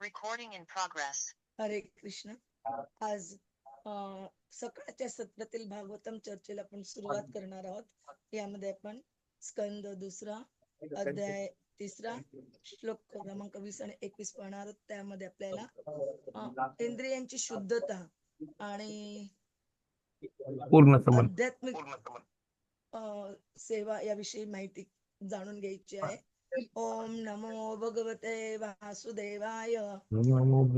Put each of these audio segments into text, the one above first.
Recording in progress. हरे कृष्ण. आज अं, सकाळच्या सत्रातील भागवतम चर्चेला आपण सुरुवात करणार आहोत. यामध्ये आपण स्कंद दुसरा अध्याय तिसरा श्लोक क्रमांक वीस आणि एकवीस पाहणार आहोत. त्यामध्ये आपल्याला अं, इंद्रियांची शुद्धता आणि पूर्ण आध्यात्मिक अं, सेवा याविषयी माहिती जाणून घ्यायची आहे. ओम नमो भगवते वासुदेवाय।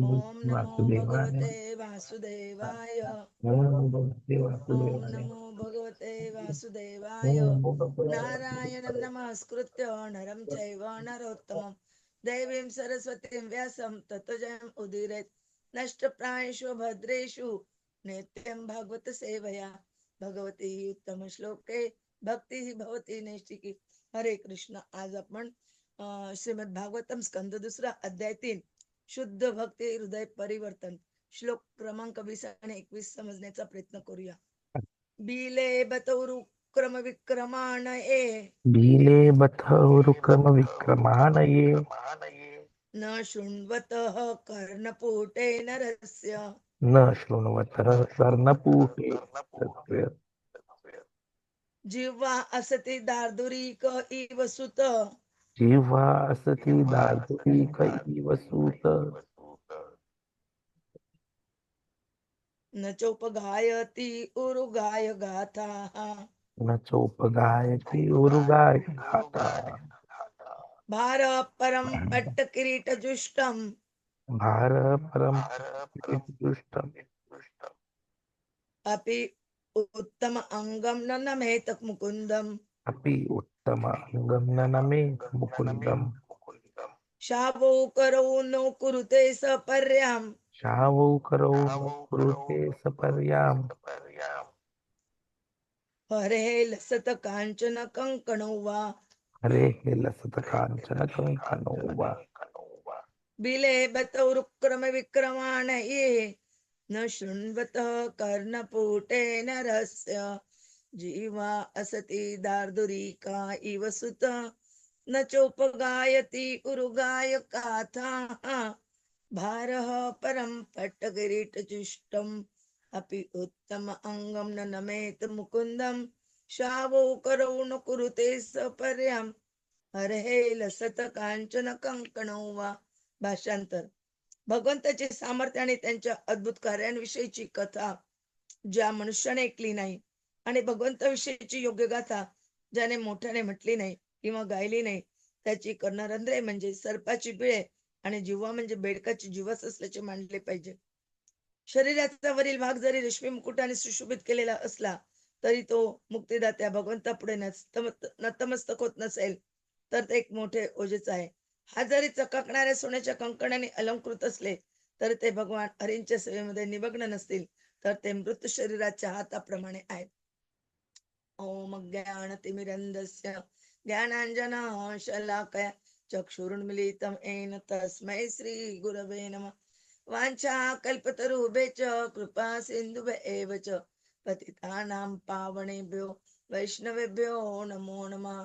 ओम नमो भगवते वासुदेवाय। ओम वासुदेवाय। नमो भगवते वासुदेवाय। नारायणं नमस्कृत्य नरं चैव नरोत्तमं। देवीं सरस्वतीं व्यासं ततो जयम् उदीरयेत् नष्टप्रायेषु भद्रेषु नित्यं भागवत सेवया भगवती उत्तम भक्ती भवती नैष्टिकी हरे कृष्ण. आज आपण श्रीमद भागवतम स्कंद दुसरा अध्याय तीन शुद्ध भक्ती हृदय परिवर्तन श्लोक क्रमांक वीस आणि एकवीस समजण्याचा प्रयत्न करूया. बिले बतौरु क्रम विक्रमाण ए बिले बथरुक्रम विक्रमानये न शृण्वतः कर्णपुटे नरस्य. न शृण्वतः कर्णपूटे जिह्वा असति दार्दुरीक इव सुत जिह्वा असति दार्दुरिक इव सूत न चोपगायति उरुगाय गाथाः. न चोपगायति उरुगाय घाता भार परं पट्टकिरीटजुष्टं भार परम दुष्टम अपि उत्तम अङ्गं न नमेत मुकुन्दम् अपि उत्तम अङ्गं न नमे मुकुन्दम् शावौ करौ नो कुरुते सपर्यां शावौ करौ न कुरुते सपर्याम् हरे लसत काञ्चन कङ्कणौ वा हरेः लसत काञ्चन कङ्कणो वा बिले बतौ रुक्रम विक्रमाण ये न शृण्वतः कर्णपूटेन रहस्य जीवा असति दार्दुरीका इव सुत। न चोपगायति उरुगाय काथाः भारः परं पट्टकिरीटजुष्टम् अपि उत्तम अङ्गं न नमेत मुकुन्दं शावौ करौ न कुरुते सपर्यां हरहे लसत काञ्चन कङ्कणौ वा। भाषांतर भगवंताचे सामर्थ्य आणि त्यांच्या अद्भुत कार्यांविषयीची कथा ज्या मनुष्याने ऐकली नाही आणि भगवंताविषयीची योग्य गाथा ज्याने मोठ्याने म्हटली नाही किंवा गायली नाही त्याची कर्णरंध्रे म्हणजे सर्पाची बिळे आणि जिव्हा म्हणजे बेडकाची जीवस असल्याचे मानले पाहिजे. शरीराचा वरील भाग जरी रेशमी मुकुटाने सुशोभित केलेला असला तरी तो मुक्तीदात्या भगवंता पुढे नतमस्तक होत नसेल तर ते एक मोठे ओझेच आहे. हा जरी चकाकणाऱ्या सोन्याच्या कंकणाने अलंकृत असले तर ते भगवान हरींच्या सेवेमध्ये निमग्न नसतील तर ते मृत शरीराच्या हाताप्रमाणे आहेत. ओम ज्ञान तिमिरंदस्य ज्ञानांजना शलाकया चक्षुरुन्मिलितं येन तस्मै श्री गुरवे नम। वांछा कल्पतरुभे च कृपा सिन्धुभ एव च पतितानां पावणेभ्यो वैष्णवेभ्यो नमो नमः।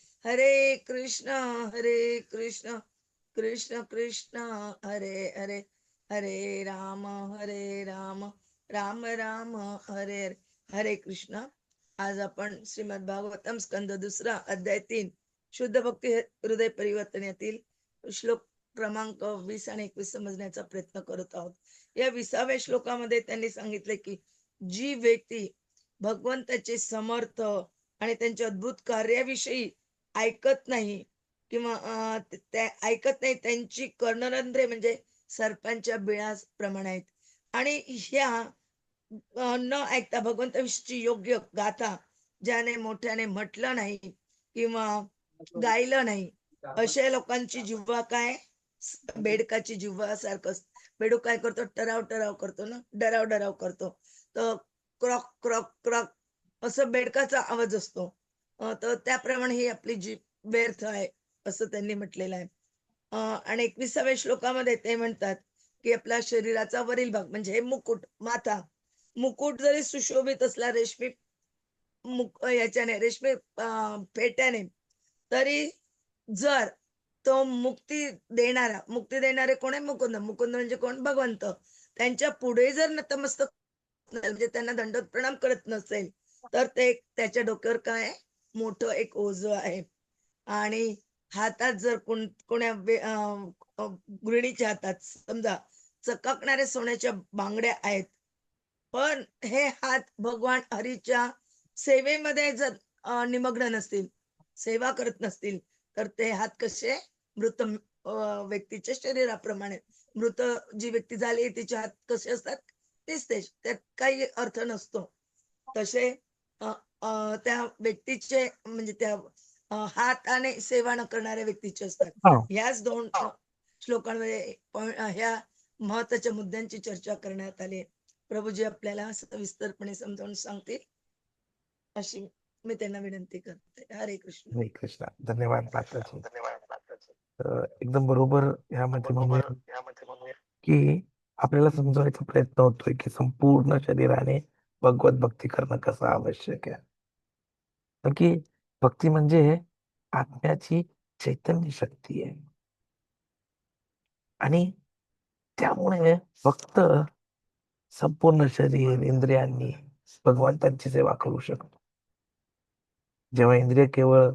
हरे कृष्ण हरे कृष्ण कृष्ण कृष्ण हरे हरे हरे राम हरे राम राम राम हरे हरे हरे कृष्ण. आज आपण श्रीमद भागवतम स्कंद दुसरा अध्याय तीन शुद्ध भक्ती हृदय परिवर्तन यातील श्लोक क्रमांक वीस आणि एकवीस समजण्याचा प्रयत्न करत आहोत. या विसाव्या श्लोकामध्ये त्यांनी सांगितले की जी व्यक्ती भगवंताचे समर्थ आणि त्यांच्या अद्भुत कार्याविषयी ऐकत नाही किंवा ऐकत नाही त्यांची कर्णरंध्रे म्हणजे सर्पांच्या बिळाप्रमाणे आहेत. आणि ह्या न ऐकता भगवंताविषयीची योग्य गाथा ज्याने मोठ्याने म्हटलं नाही किंवा गायलं नाही अशा लोकांची जिव्हा काय? बेडकाची जिव्हा सारखं बेडूक काय करतो? टराव टराव करतो ना? डराव डराव करतो. तर क्रॉक क्रॉक क्रॉक असं बेडकाचा आवाज असतो. तर त्याप्रमाणे ही आपली जी व्यर्थ आहे असं त्यांनी म्हटलेलं आहे. आणि एकविसाव्या श्लोकामध्ये ते म्हणतात की आपल्या शरीराचा वरील भाग म्हणजे हे मुकुट माथा मुकुट जरी सुशोभित असला रेशमी मुक याच्याने रेशमी फेट्याने तरी जर तो मुक्ती देणारा मुक्ती देणारे कोण आहे? मुकुंद. मुकुंद म्हणजे कोण? भगवंत. त्यांच्या पुढे जर नतमस्तक म्हणजे त्यांना दंडोत प्रणाम करत नसेल तर ते त्याच्या डोक्यावर काय मोठं एक ओझ आहे. आणि हातात जर कोण कोण्या गृहिणीच्या हातात समजा चकाकणाऱ्या सोन्याच्या बांगड्या आहेत. पण हे हात भगवान हरीच्या सेवेमध्ये जर निमग्न नसतील सेवा करत नसतील तर ते हात कसे? मृत व्यक्तीच्या शरीराप्रमाणे. मृत जी व्यक्ती झाली तिचे हात कसे असतात? तेच ते. त्यात काही अर्थ नसतो. तसे त्या व्यक्तीचे म्हणजे त्या अं, हाताने सेवा न करणाऱ्या व्यक्तीचे असतात. हो. ह्याच दोन अं, श्लोकांमध्ये ह्या महत्त्वाच्या मुद्द्यांची चर्चा करण्यात आली. प्रभूजी आपल्याला सविस्तरपणे समजावून सांगतील. अशी मी त्यांना विनंती करते. हरे कृष्ण. हरे कृष्ण. धन्यवाद तर एकदम बरोबर ह्यामध्ये म्हणूया. की आपल्याला समजवायचा प्रयत्न होतोय की संपूर्ण शरीराने भगवत भक्ती करणं कसं आवश्यक आहे? की भक्ती म्हणजे आत्म्याची चैतन्य शक्ती आहे. आणि त्यामुळे फक्त संपूर्ण शरीर इंद्रियांनी भगवंतांची सेवा करू शकतो. जेव्हा इंद्रिय केवळ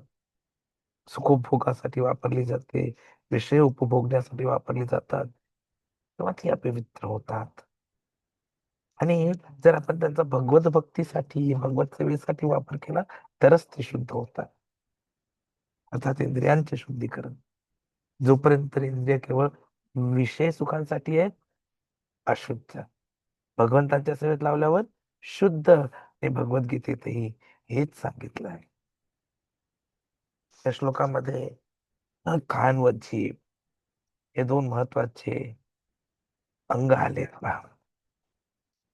सुखोपभोगासाठी वापरली जाते विषय उपभोगण्यासाठी वापरली जातात तेव्हा ती अपवित्र होतात. आणि जर आपण त्यांचा भगवत भक्तीसाठी भगवत सेवेसाठी वापर केला तरच ते शुद्ध होतात. अर्थात इंद्रियांचे शुद्धीकरण. जोपर्यंत इंद्रिय केवळ विषय सुखांसाठी आहेत अशुद्ध. भगवंतांच्या सेवेत लावल्यावर शुद्ध हे भगवद्गीतेतही हेच सांगितलं आहे. या श्लोकामध्ये कान व जीभ हे दोन महत्त्वाचे अंग आलेत पहा.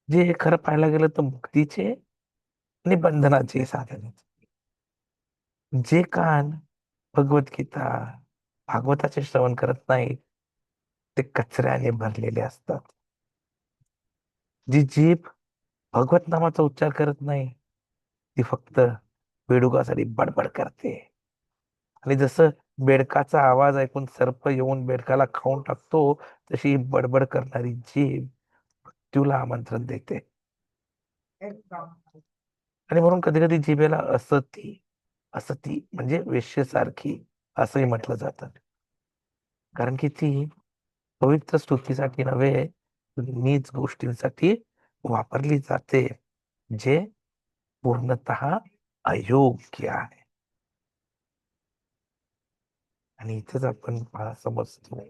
जे खरं पाहायला गेलं तर मुक्तीचे आणि बंधनाचे साधन जे कान भगवद्गीता भागवताचे श्रवण करत नाहीत ते कचऱ्याने भरलेले असतात. जी जीभ भगवत नामाचा उच्चार करत नाही ती फक्त बेडुकासाठी बडबड करते. आणि जसं बेडकाचा आवाज ऐकून सर्प येऊन बेडकाला खाऊन टाकतो तशी बडबड करणारी जीभ मृत्यूला आमंत्रण देते. आणि म्हणून कधी कधी जिभेला असती असती म्हणजे वेश्येसारखी असंही म्हटलं जातं. कारण की ती पवित्र स्तुतीसाठी नव्हे नीच गोष्टींसाठी वापरली जाते जे पूर्णतः अयोग्य आहे. आणि इथेच आपण समजतो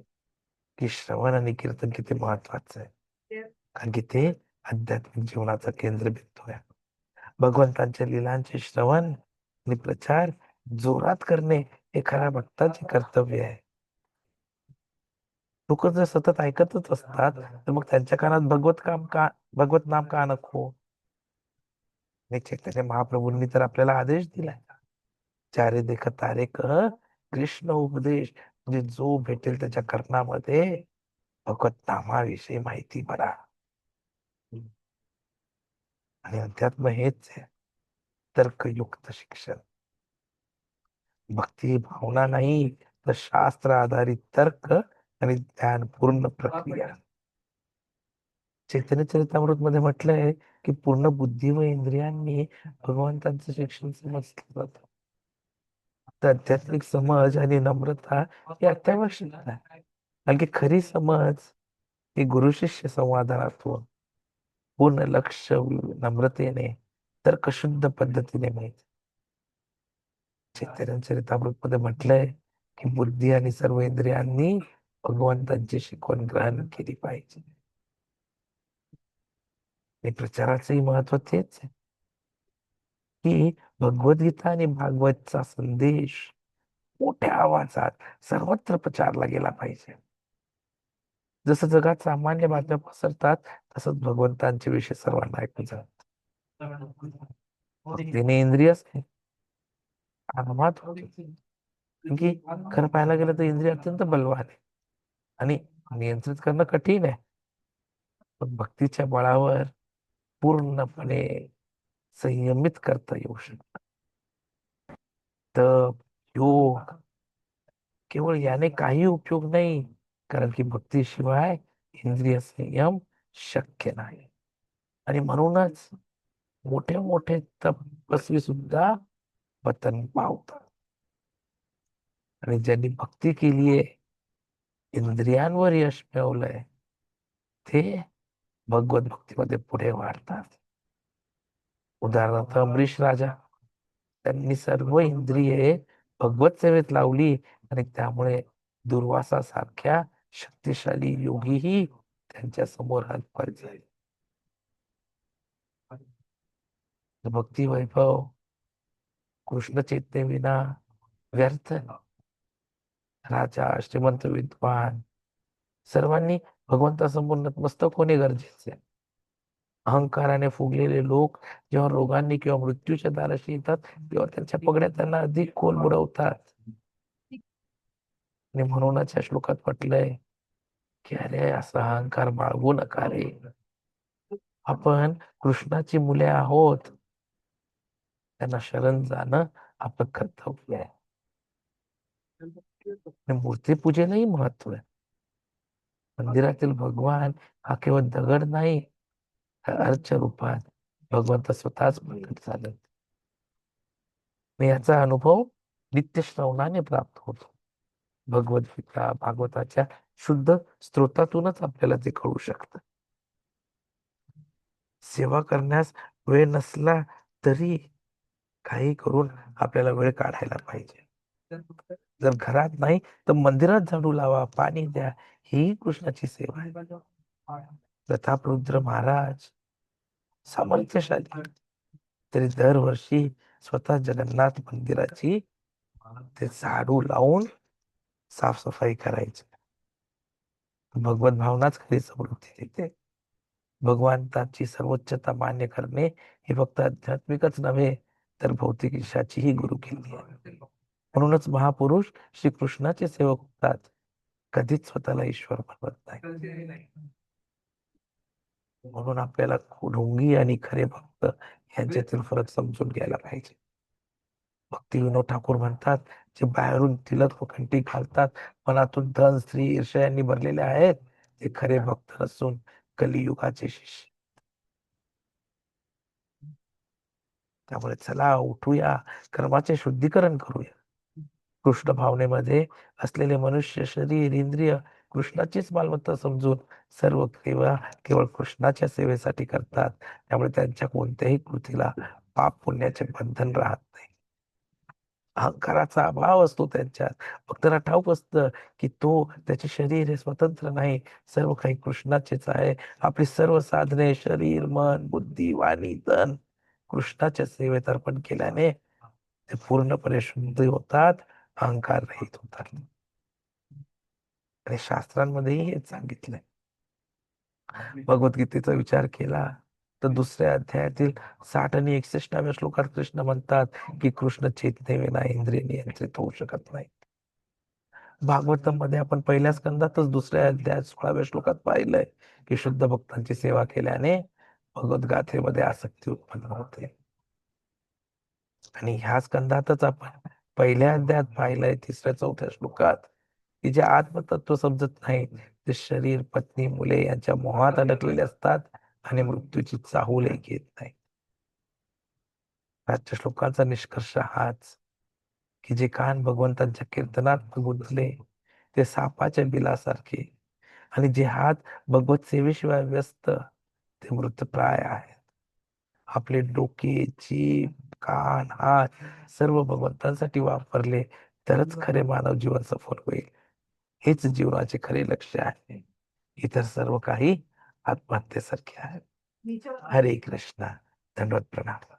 की श्रवण आणि कीर्तन किती महत्वाचं आहे. कारण की ते आध्यात्मिक जीवनाचा केंद्रबिंदू आहे. भगवंतांच्या लिलांचे श्रवण आणि प्रचार जोरात करणे हे खऱ्या भक्ताचे कर्तव्य आहे. लोक जर सतत ऐकतच असतात तर मग त्यांच्या कानात भगवत काम का भगवत नाम का नको? निश्चित चैतन्य महाप्रभूंनी तर आपल्याला आदेश दिलाय. चारे देख तारे कह कृष्ण उपदेश. म्हणजे जो भेटेल त्याच्या कर्णामध्ये भगवत नामाविषयी माहिती भरा. आणि अध्यात्म हेच आहे. तर्कयुक्त शिक्षण. भक्ती भावना नाही तर शास्त्र आधारित तर्क आणि ध्यानपूर्ण प्रक्रिया. चैतन्य चरितामृत मध्ये म्हटलंय की पूर्ण बुद्धी व इंद्रियांनी भगवंतांचं शिक्षण समजलं. जातं तर आध्यात्मिक समज आणि नम्रता ही अत्यावश्यक आहे. कारण की खरी समज ही गुरु शिष्य संवादातून पूर्ण लक्ष नम्रतेने तर्कशुद्ध पद्धतीने माहीत. चैतन्यमध्ये म्हटलंय की बुद्धी आणि सर्व इंद्रियांनी भगवंतांची शिकवण ग्रहण केली पाहिजे. आणि प्रचाराचंही महत्त्व तेच आहे. की भगवद्गीता आणि भागवतचा संदेश मोठ्या आवाजात सर्वत्र प्रचारला गेला पाहिजे. जसं जगात सामान्य बातम्या पसरतात तसंच भगवंतांचे विषय सर्वांना ऐकू जातात होते. कारण की खरं पाहायला गेलं तर इंद्रिय अत्यंत बलवान आहे. आणि नियंत्रित करणं कठीण आहे. पण भक्तीच्या बळावर पूर्णपणे संयमित करता येऊ शकत. तप योग केवळ याने काही उपयोग नाही. कारण की भक्तीशिवाय इंद्रिय संयम शक्य नाही. आणि म्हणूनच मोठे मोठे तपस्वी सुद्धा पतन पावतात. आणि ज्यांनी भक्ती केलीये इंद्रियांवर यश मिळवलंय ते भगवत भक्तीमध्ये पुढे वाढतात. उदाहरणार्थ अमरीश राजा त्यांनी सर्व इंद्रिये भगवत सेवेत लावली आणि त्यामुळे दुर्वासा सारख्या शक्तिशाली योगीही त्यांच्यासमोर हात झाले. भक्ती वैभव कृष्ण चेतनेविना व्यर्थ राजा श्रीमंत विद्वान सर्वांनी भगवंतासमोर नतमस्तक होणे गरजेचे आहे. अहंकाराने फुगलेले लोक जेव्हा रोगांनी किंवा मृत्यूच्या दाराशी येतात तेव्हा त्यांच्या पगड्या त्यांना अधिक खोल बुडवतात आणि म्हणूनच या श्लोकात म्हटलंय की अरे असा अहंकार बाळगू नका रे. आपण कृष्णाची मुले आहोत. त्यांना शरण जाणं आपलं कर्तव्य आहे. मूर्तीपूजेलाही महत्त्व आहे. मंदिरातील भगवान हा केवळ दगड नाही अर्च रूपात भगवंत स्वतःच प्रकट झाले याचा अनुभव नित्य श्रवणाने प्राप्त होतो. भगवद्गीता भागवताच्या शुद्ध स्त्रोतातूनच आपल्याला ते कळू शकतं. सेवा करण्यास वेळ नसला तरी काही करून आपल्याला वेळ काढायला पाहिजे. जर घरात नाही तर मंदिरात झाडू लावा पाणी द्या ही कृष्णाची सेवा आहे. प्रतापरुद्र महाराज सामर्थ्यशाली. तरी दरवर्षी स्वतः जगन्नाथ मंदिराची ते झाडू लावून साफसफाई करायची. भगवत भावनाच खरी समृद्धी देते. भगवंताची सर्वोच्चता मान्य करणे हे फक्त आध्यात्मिकच नव्हे तर भौतिक ईशाचीही गुरु केली आहे. म्हणूनच महापुरुष श्रीकृष्णाचे सेवक होतात. कधीच स्वतःला ईश्वर म्हणत नाही. म्हणून आपल्याला ढोंगी आणि खरे भक्त यांच्यातील फरक समजून घ्यायला पाहिजे. भक्ती विनोद ठाकूर म्हणतात जे बाहेरून तिलक व कंठी घालतात. मनातून धन स्त्री ईर्ष्या यांनी भरलेले आहेत. ते खरे भक्त नसून कलियुगाचे शिष्य. त्यामुळे चला उठूया. कर्माचे शुद्धीकरण करूया. कृष्ण भावनेमध्ये असलेले मनुष्य शरीर इंद्रिय कृष्णाचीच मालमत्ता समजून सर्व सेवा केवळ कृष्णाच्या सेवेसाठी करतात. त्यामुळे त्यांच्या कोणत्याही कृतीला पाप पुण्याचे बंधन राहत नाही. अहंकाराचा अभाव असतो त्यांच्यात. भक्ताला ठाऊक असतं की तो त्याचे शरीर हे स्वतंत्र नाही. सर्व काही कृष्णाचेच आहे. आपली सर्व साधने शरीर मन बुद्धी वाणी तन कृष्णाच्या सेवेत अर्पण केल्याने ते पूर्णपणे शुद्ध होतात अहंकार रहित होतात. आणि शास्त्रांमध्येही हेच सांगितलंय. भगवद्गीतेचा विचार केला. तर दुसऱ्या अध्यायातील साठ आणि एकसष्टाव्या श्लोकात कृष्ण म्हणतात की कृष्ण चेतनेविना इंद्रिय नियंत्रित होऊ शकत नाही भागवतममध्ये आपण पहिल्या स्कंदातच दुसऱ्या अध्यायात सोळाव्या श्लोकात पाहिलंय की शुद्ध भक्तांची सेवा केल्याने भगवत गाथेमध्ये आसक्ती उत्पन्न होते. आणि ह्या स्कंदातच आपण पहिल्या अध्यायात पाहिलंय तिसऱ्या चौथ्या श्लोकात की जे आत्मतत्व समजत नाही ते शरीर पत्नी मुले यांच्या मोहात अडकलेले असतात आणि मृत्यूची चाहूलही घेत नाही. आजच्या श्लोकाचा निष्कर्ष हाच की जे कान भगवंतांच्या कीर्तनात गुंतले ते सापाच्या बिलासारखे आणि जे हात भगवत सेवेशिवाय व्यस्त ते मृतप्राय आहेत. आपले डोके जीभ कान हात सर्व भगवंतांसाठी वापरले तरच खरे मानव जीवन सफल होईल. हेच जीवनाचे खरे लक्ष आहे. इतर सर्व काही आत्महत्येसारखे आहे हरे कृष्ण धन्यवाद प्रणाम